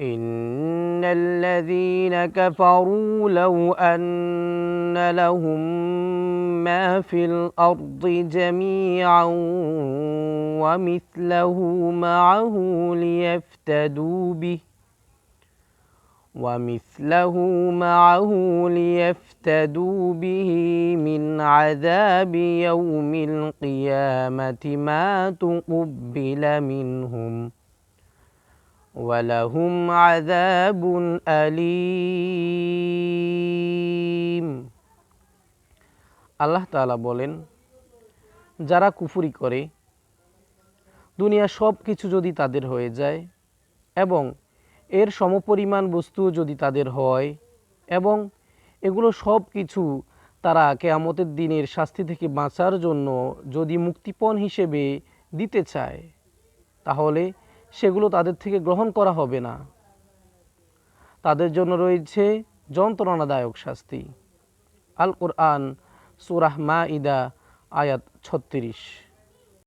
إن الذين كفروا لو أن لهم ما في الأرض جميعا ومثله معه ليفتدوا به ومثله معه ليفتدوا به من عذاب يوم القيامة ما تقبل منهم ওয়ালাহুম আযাবুন আলিম। আল্লাহ তাআলা বলেন, যারা কুফুরি করে দুনিয়া সব কিছু যদি তাদের হয়ে যায় এবং এর সমপরিমাণ বস্তুও যদি তাদের হয় এবং এগুলো সব কিছু তারা কেয়ামতের দিনের শাস্তি থেকে বাঁচার জন্য যদি মুক্তিপণ হিসেবে দিতে চায়, তাহলে সেগুলো তাদের থেকে গ্রহণ করা হবে না। তাদের জন্য রয়েছে যন্ত্রণাদায়ক শাস্তি। আল কোরআন সুরাহ মা ইদা আয়াত ছত্রিশ।